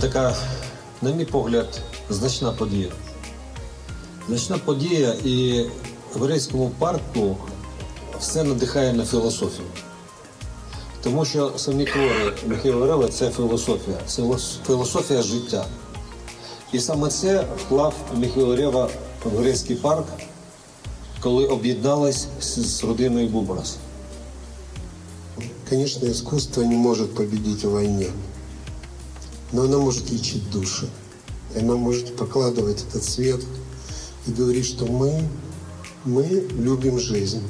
така, на мій погляд, значна подія. Значна подія і в Рейському парку все надихає на філософію. Тому що самі твори Михайла Орела – це філософія, філософія життя. І саме це вклав Михайло Рева в Грецький парк, коли об'єдналась з, родиною Бубрас. Конечно, искусство не может победить в войне, но оно может лечить души. И Оно может покладывать этот свет и говорить, что мы, мы любим жизнь,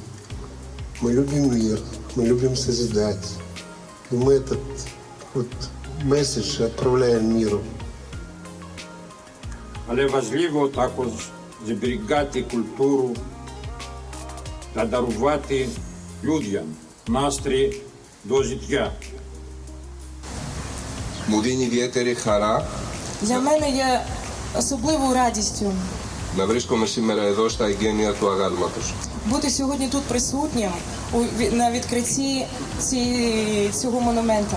мы любим мир, мы любим созидать. И мы этот вот месседж отправляем миру. Але важливо також зберігати культуру та дарувати людям настрій до життя. Mudini vjeteri hara. Для мене є особливою радістю Να βρίσκομαι σήμερα εδώ στα εγγένεια του αγάλματος. бути сьогодні тут присутнім у на відкритті цієї- цього монумента.